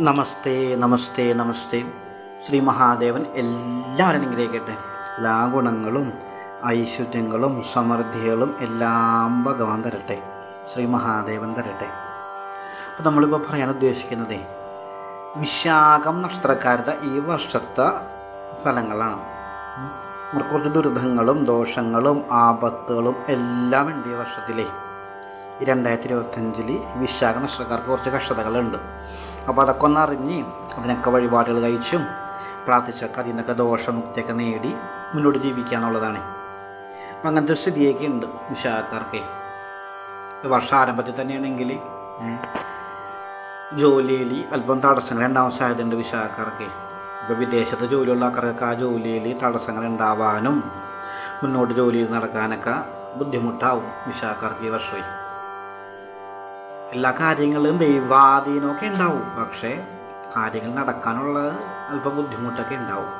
നമസ്തേ നമസ്തേ നമസ്തേ. ശ്രീ മഹാദേവൻ എല്ലാവരും അനുഗ്രഹിക്കട്ടെ. എല്ലാ ഗുണങ്ങളും ഐശ്വര്യങ്ങളും സമൃദ്ധികളും എല്ലാം ഭഗവാൻ തരട്ടെ. ശ്രീ മഹാദേവൻ തരട്ടെ. അപ്പോൾ നമ്മളിപ്പോൾ പറയാൻ ഉദ്ദേശിക്കുന്നത് വിശാഖം നക്ഷത്രക്കാരുടെ ഈ വർഷത്തെ ഫലങ്ങളാണ്. കുറച്ച് ദുരിതങ്ങളും ദോഷങ്ങളും ആപത്തുകളും എല്ലാം ഉണ്ട് ഈ വർഷത്തിലേ. രണ്ടായിരത്തി ഇരുപത്തഞ്ചിൽ വിശാഖ നക്ഷത്രക്കാർക്ക് കുറച്ച് കഷ്ടതകളുണ്ട്. അപ്പോൾ അതൊക്കെ ഒന്ന് അറിഞ്ഞ് അതിനൊക്കെ വഴിപാടുകൾ കഴിച്ചും പ്രാർത്ഥിച്ചൊക്കെ അതിൽ നിന്നൊക്കെ ദോഷമുക്തിയൊക്കെ നേടി മുന്നോട്ട് ജീവിക്കുക എന്നുള്ളതാണ്. അപ്പം അങ്ങനത്തെ സ്ഥിതിയൊക്കെ ഉണ്ട് വിശാഖക്കാർക്ക് വർഷം ആരംഭത്തിൽ തന്നെയാണെങ്കിൽ ജോലിയിൽ അല്പം തടസ്സങ്ങൾ ഉണ്ടാവാൻ സാധ്യതയുണ്ട് വിശാഖക്കാർക്ക് ഇപ്പോൾ വിദേശത്ത് ജോലിയുള്ള ആൾക്കാർക്ക് ആ ജോലിയിൽ തടസ്സങ്ങൾ ഉണ്ടാവാനും മുന്നോട്ട് ജോലിയിൽ നടക്കാനൊക്കെ ബുദ്ധിമുട്ടാവും വിശാഖക്കാർക്ക് ഈ വർഷമായി എല്ലാ കാര്യങ്ങളും ദൈവാധീനമൊക്കെ ഉണ്ടാവും പക്ഷേ കാര്യങ്ങൾ നടക്കാനുള്ള അല്പം ബുദ്ധിമുട്ടൊക്കെ ഉണ്ടാവും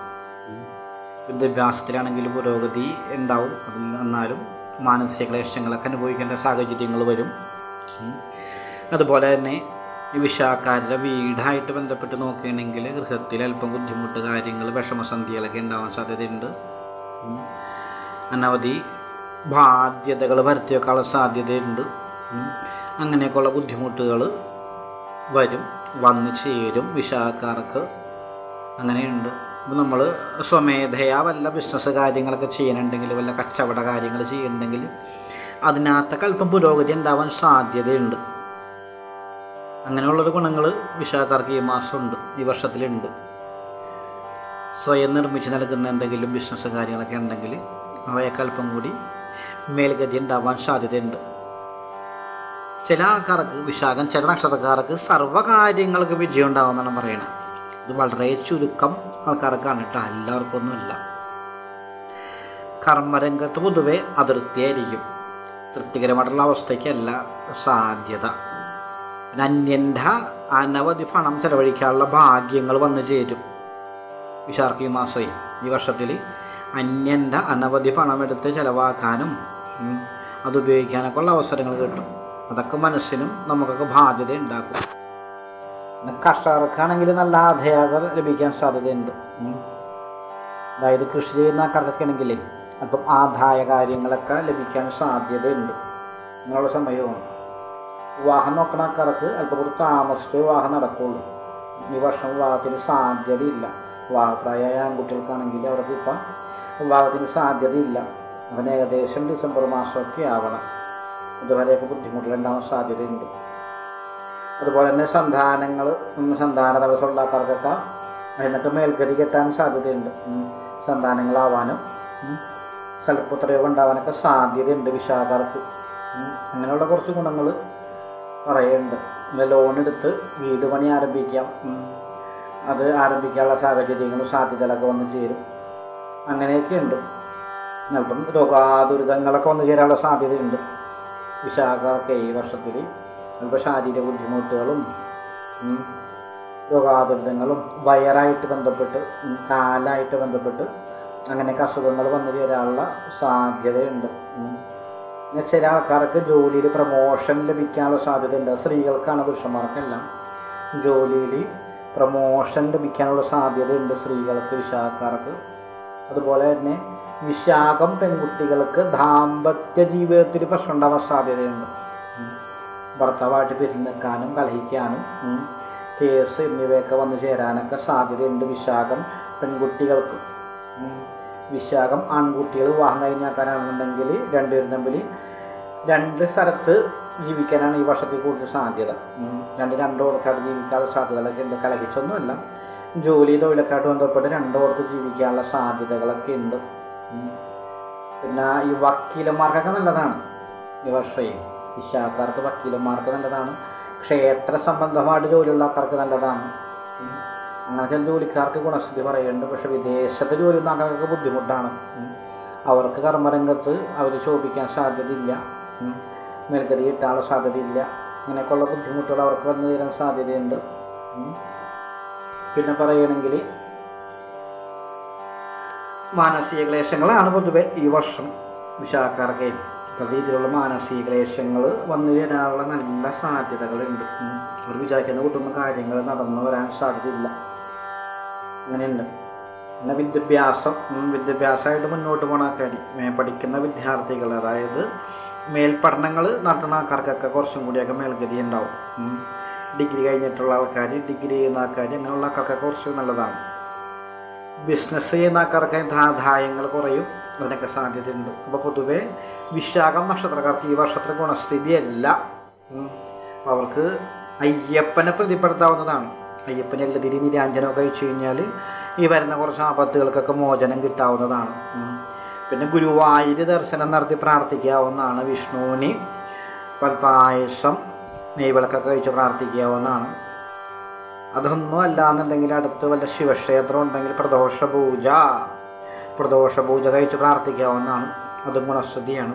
വിദ്യാഭ്യാസത്തിലാണെങ്കിൽ പുരോഗതി ഉണ്ടാവും അതിൽ എന്നാലും മാനസിക ക്ലേശങ്ങളൊക്കെ അനുഭവിക്കേണ്ട സാഹചര്യങ്ങൾ വരും. അതുപോലെ തന്നെ ഈ വിഷാക്കാരുടെ വീടായിട്ട് ബന്ധപ്പെട്ട് നോക്കുകയാണെങ്കിൽ ഗൃഹത്തിൽ അല്പം ബുദ്ധിമുട്ട് കാര്യങ്ങൾ വിഷമസന്ധികളൊക്കെ ഉണ്ടാവാൻ സാധ്യതയുണ്ട്. അനവധി ബാധ്യതകൾ വരുത്തി വെക്കാനുള്ള സാധ്യതയുണ്ട്. അങ്ങനെയൊക്കെയുള്ള ബുദ്ധിമുട്ടുകൾ വരും വന്നു ചേരും വിശാഖക്കാർക്ക്. അങ്ങനെയുണ്ട്. അപ്പോൾ നമ്മൾ സ്വമേധയാ വല്ല ബിസിനസ് കാര്യങ്ങളൊക്കെ ചെയ്യണമെങ്കിൽ വല്ല കച്ചവട കാര്യങ്ങൾ ചെയ്യുന്നുണ്ടെങ്കിൽ അതിനകത്തൊക്കെ അല്പം പുരോഗതി ഉണ്ടാവാൻ സാധ്യതയുണ്ട്. അങ്ങനെയുള്ളൊരു ഗുണങ്ങൾ വിശാഖക്കാർക്ക് ഈ മാസമുണ്ട് ഈ വർഷത്തിലുണ്ട്. സ്വയം നിർമ്മിച്ച് നൽകുന്ന എന്തെങ്കിലും ബിസിനസ് കാര്യങ്ങളൊക്കെ ഉണ്ടെങ്കിൽ അവയൊക്കെ അല്പം കൂടി മേൽഗതി ഉണ്ടാവാൻ സാധ്യതയുണ്ട്. ചില ആൾക്കാർക്ക് വിശാഖം ചില നക്ഷത്രക്കാർക്ക് സർവകാര്യങ്ങൾക്ക് വിജയം ഉണ്ടാവുമെന്നാണ് പറയുന്നത്. ഇത് വളരെ ചുരുക്കം ആൾക്കാർക്കാണ് കേട്ടോ എല്ലാവർക്കും ഒന്നുമില്ല. കർമ്മരംഗത്ത് പൊതുവെ അതൃപ്തിയായിരിക്കും. തൃപ്തികരമായിട്ടുള്ള അവസ്ഥയ്ക്കല്ല സാധ്യത. പിന്നെ അന്യന്റെ അനവധി പണം ചെലവഴിക്കാനുള്ള ഭാഗ്യങ്ങൾ വന്നു ചേരും. വിശാർക്ക് ഈ മാസമായി ഈ വർഷത്തിൽ അന്യന്റെ അനവധി പണം എടുത്ത് ചിലവാക്കാനും ഉം, അത് ഉപയോഗിക്കാനൊക്കെ ഉള്ള അവസരങ്ങൾ കിട്ടും. അതൊക്കെ മനുഷ്യനും നമുക്കൊക്കെ ബാധ്യത ഉണ്ടാക്കും കർഷകർക്കാണെങ്കിൽ നല്ല ആദായം ലഭിക്കാൻ സാധ്യതയുണ്ട്. അതായത് കൃഷി ചെയ്യുന്ന ആൾക്കാർക്കൊക്കെ അല്പം ആദായ കാര്യങ്ങളൊക്കെ ലഭിക്കാൻ സാധ്യതയുണ്ട്. എന്നുള്ള സമയമാണ് വിവാഹം നോക്കണ ആൾക്കാർക്ക് അല്പം കൂടി താമസിച്ച് വിവാഹം നടക്കുള്ളൂ. ഈ വർഷം വിവാഹത്തിന് സാധ്യതയില്ല. വിവാഹപ്രായമായ ആൺകുട്ടികൾക്കാണെങ്കിൽ അവർക്ക് ഇപ്പം വിവാഹത്തിന് സാധ്യതയില്ല. അവന് ഏകദേശം ഡിസംബർ മാസമൊക്കെ ആവണം. ഇതുവരെയൊക്കെ ബുദ്ധിമുട്ടുകളുണ്ടാവാൻ സാധ്യതയുണ്ട് അതുപോലെ തന്നെ സന്താനങ്ങൾ സന്താന തടസ്സം ഉണ്ടാക്കാർക്കൊക്കെ അതിനൊക്കെ മേൽഗതി കെട്ടാൻ സാധ്യതയുണ്ട്. സന്താനങ്ങളാവാനും. സൽപുത്രയോഗം ഉണ്ടാവാനൊക്കെ സാധ്യതയുണ്ട് വിശാഖർക്ക്. അങ്ങനെയുള്ള കുറച്ച് ഗുണങ്ങൾ പറയുന്നുണ്ട് ലോൺ എടുത്ത് വീട് പണി ആരംഭിക്കാം അത് ആരംഭിക്കാനുള്ള സാഹചര്യങ്ങളും സാധ്യതകളൊക്കെ വന്നു ചേരും അങ്ങനെയൊക്കെ ഉണ്ട് അല്പം രോഗാദുരിതങ്ങളൊക്കെ വന്നു ചേരാനുള്ള സാധ്യതയുണ്ട് വിശാഖമൊക്കെ ഈ വർഷത്തിൽ അല്പ ശാരീരിക ബുദ്ധിമുട്ടുകളും രോഗാതുരിതങ്ങളും വയറായിട്ട് ബന്ധപ്പെട്ട് കാലായിട്ട് ബന്ധപ്പെട്ട് അങ്ങനെയൊക്കെ അസുഖങ്ങൾ വന്നു ചേരാനുള്ള സാധ്യതയുണ്ട്. പിന്നെ ചില ആൾക്കാർക്ക് ജോലിയിൽ പ്രമോഷൻ ലഭിക്കാനുള്ള സാധ്യതയുണ്ട്. സ്ത്രീകൾക്കാണ് പുരുഷന്മാർക്കെല്ലാം. ജോലിയിൽ പ്രമോഷൻ ലഭിക്കാനുള്ള സാധ്യതയുണ്ട് സ്ത്രീകൾക്ക് വിശാഖക്കാർക്ക് അതുപോലെ തന്നെ വിശാഖം പെൺകുട്ടികൾക്ക് ദാമ്പത്യ ജീവിതത്തിൽ പ്രശ്നം ഉണ്ടാവാൻ സാധ്യതയുണ്ട്. ഭർത്താവായിട്ട് പിരിഞ്ഞെക്കാനും കലഹിക്കാനും കേസ് എന്നിവയൊക്കെ വന്നു ചേരാനൊക്കെ സാധ്യതയുണ്ട് വിശാഖം പെൺകുട്ടികൾക്ക് വിശാഖം ആൺകുട്ടികൾ വിവാഹം കഴിഞ്ഞാക്കാനാണെന്നുണ്ടെങ്കിൽ രണ്ടുപേരും തമ്മിൽ രണ്ട് സ്ഥലത്ത് ജീവിക്കാനാണ് ഈ വർഷത്തിൽ കൂടുതൽ സാധ്യത. രണ്ട് രണ്ടോടത്തായിട്ട് ജീവിക്കാനുള്ള സാധ്യതകളൊക്കെ ഉണ്ട് കലഹിച്ചൊന്നുമല്ല ജോലി തൊഴിലൊക്കെയായിട്ട് ബന്ധപ്പെട്ട് രണ്ടോടത്ത് ജീവിക്കാനുള്ള സാധ്യതകളൊക്കെ ഉണ്ട്. പിന്നെ ഈ വക്കീലന്മാർക്കൊക്കെ നല്ലതാണ്. ഈ വർഷയും വിശാഖക്കാർക്ക് വക്കീലന്മാർക്ക് നല്ലതാണ്. ക്ഷേത്ര സംബന്ധമായിട്ട് ജോലിയുള്ള ആൾക്കാർക്ക് നല്ലതാണ് അങ്ങനെ ചില ജോലിക്കാർക്ക് ഗുണസ്ഥിതി പറയുന്നുണ്ട് പക്ഷെ വിദേശത്ത് ജോലി ആൾക്കാർക്ക് ബുദ്ധിമുട്ടാണ്. അവർക്ക് കർമ്മരംഗത്ത് അവർ ശോഭിക്കാൻ സാധ്യതയില്ല. മേൽഗതി കിട്ടാനുള്ള സാധ്യതയില്ല. അങ്ങനെയൊക്കെയുള്ള ബുദ്ധിമുട്ടുകൾ അവർക്ക് വന്നു തരാൻ സാധ്യതയുണ്ട്. പിന്നെ പറയുകയാണെങ്കിൽ മാനസിക ക്ലേശങ്ങളാണ് പൊതുവെ ഈ വർഷം വിശാഖക്കാർക്ക് പല രീതിയിലുള്ള മാനസിക ക്ലേശങ്ങൾ വന്നു വരാനുള്ള നല്ല സാധ്യതകളുണ്ട്. അവർ വിചാരിക്കുന്ന കൂട്ടുന്ന കാര്യങ്ങൾ നടന്നു വരാൻ സാധ്യതയില്ല. അങ്ങനെയുണ്ട്. പിന്നെ വിദ്യാഭ്യാസം. വിദ്യാഭ്യാസമായിട്ട് മുന്നോട്ട് പോണ കാര്യം പഠിക്കുന്ന വിദ്യാർത്ഥികൾ അതായത് മേൽപഠനങ്ങൾ നടത്തുന്ന ആൾക്കാർക്കൊക്കെ കുറച്ചും കൂടിയൊക്കെ മേൽഗതി ഉണ്ടാവും. ഡിഗ്രി കഴിഞ്ഞിട്ടുള്ള ആൾക്കാർ ഡിഗ്രി ചെയ്യുന്ന ആൾക്കാർ അങ്ങനെയുള്ള ആൾക്കാർക്കൊക്കെ കുറച്ച് നല്ലതാണ്. ബിസിനസ് ചെയ്യുന്ന ആൾക്കാർക്ക് ആദായങ്ങൾ കുറയും. അതിനൊക്കെ സാധ്യതയുണ്ട്. അപ്പോൾ പൊതുവേ വിശാഖം നക്ഷത്രക്കാർക്ക് ഈ വർഷത്തെ ഗുണസ്ഥിതിയല്ല അവർക്ക് അയ്യപ്പനെ പ്രതിപ്പെടുത്താവുന്നതാണ്. അയ്യപ്പനെ എല്ലാതിരി നിരാഞ്ജനമൊക്കെ കഴിച്ചു കഴിഞ്ഞാൽ ഈ വരുന്ന കുറച്ച് ആപത്തുകൾക്കൊക്കെ മോചനം കിട്ടാവുന്നതാണ്. പിന്നെ ഗുരുവായൂര് ദർശനം നടത്തി പ്രാർത്ഥിക്കാവുന്നതാണ് വിഷ്ണുവിന്. പൽപ്പായസം നെയ്വിളക്കൊക്കെ കഴിച്ച് പ്രാർത്ഥിക്കാവുന്നതാണ്. അതൊന്നും അല്ല എന്നുണ്ടെങ്കിൽ അടുത്ത് വല്ല ശിവക്ഷേത്രം ഉണ്ടെങ്കിൽ പ്രദോഷ പൂജ പ്രദോഷ പൂജ കഴിച്ച് പ്രാർത്ഥിക്കാവുന്നതാണ്. അതും ഗുണസ്ഥിതിയാണ്.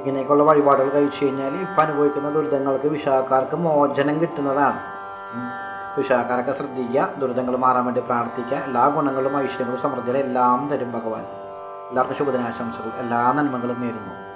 ഇങ്ങനെയൊക്കെയുള്ള വഴിപാടുകൾ കഴിച്ചു കഴിഞ്ഞാൽ ഇപ്പം അനുഭവിക്കുന്ന ദുരിതങ്ങൾക്ക് വിശാഖക്കാർക്ക് മോചനം കിട്ടുന്നതാണ്. വിഷാക്കാരൊക്കെ ശ്രദ്ധിക്കുക ദുരിതങ്ങൾ മാറാൻ വേണ്ടി പ്രാർത്ഥിക്കുക. എല്ലാ ഗുണങ്ങളും ഐശ്വര്യങ്ങളും സമൃദ്ധികളും എല്ലാം തരും ഭഗവാൻ. എല്ലാവർക്കും ശുഭദിനാശംസകൾ. എല്ലാ നന്മകളും നേരുന്നു.